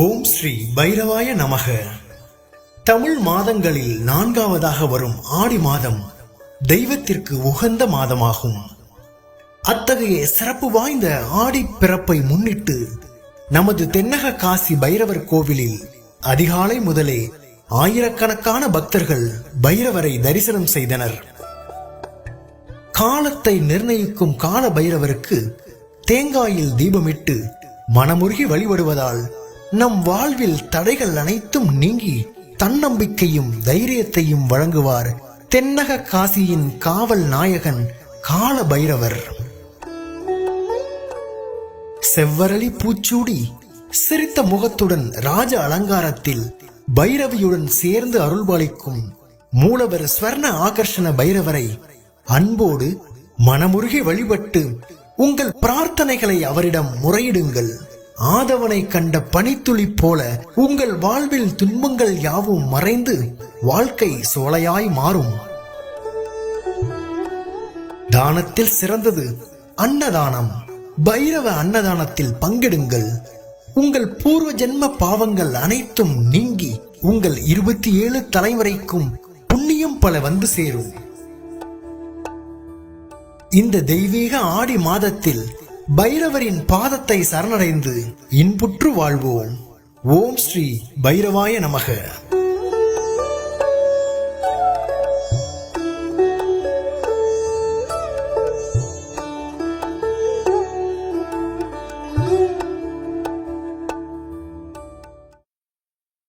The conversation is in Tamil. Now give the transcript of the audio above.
ஓம் ஸ்ரீ பைரவாய நமக. தமிழ் மாதங்களில் நான்காவதாக வரும் ஆடி மாதம் தெய்வத்திற்கு உகந்த மாதமாகும். அத்தகைய சிறப்பு வாய்ந்த ஆடி பிறப்பை முன்னிட்டு நமது தென்னக காசி பைரவர் கோவிலில் அதிகாலை முதலே ஆயிரக்கணக்கான பக்தர்கள் பைரவரை தரிசனம் செய்தனர். காலத்தை நிர்ணயிக்கும் கால பைரவருக்கு தேங்காயில் தீபமிட்டு மனமுருகி வழிபடுவதால் நம் வாழ்வில் தடைகள் அனைத்தும் நீங்கி தன்னம்பிக்கையும் தைரியத்தையும் வழங்குவார். தென்னக காசியின் காவல் நாயகன் கால பைரவர் செவ்வரளி பூச்சூடி சிரித்த முகத்துடன் ராஜ அலங்காரத்தில் பைரவியுடன் சேர்ந்து அருள்பாலிக்கும் மூலவர் ஸ்வர்ண ஆகர்ஷண பைரவரை அன்போடு மனமுருகி வழிபட்டு உங்கள் பிரார்த்தனைகளை அவரிடம் முறையிடுங்கள். ஆதவனை கண்ட பனித்துளி போல உங்கள் வாழ்வில் துன்பங்கள் யாவும் மறைந்து வாழ்க்கை சோலையாய் மாறும். தானத்தில் சிறந்தது அன்னதானம். பைரவ அன்னதானத்தில் பங்கெடுங்கள். உங்கள் பூர்வ ஜென்ம பாவங்கள் அனைத்தும் நீங்கி உங்கள் இருபத்தி ஏழு தலைமுறைக்கும் புண்ணியம் பல வந்து சேரும். இந்த தெய்வீக ஆடி மாதத்தில் பைரவரின் பாதத்தை சரணடைந்து இன்புற்று வாழ்வோம். ஓம் ஸ்ரீ பைரவாய நமக.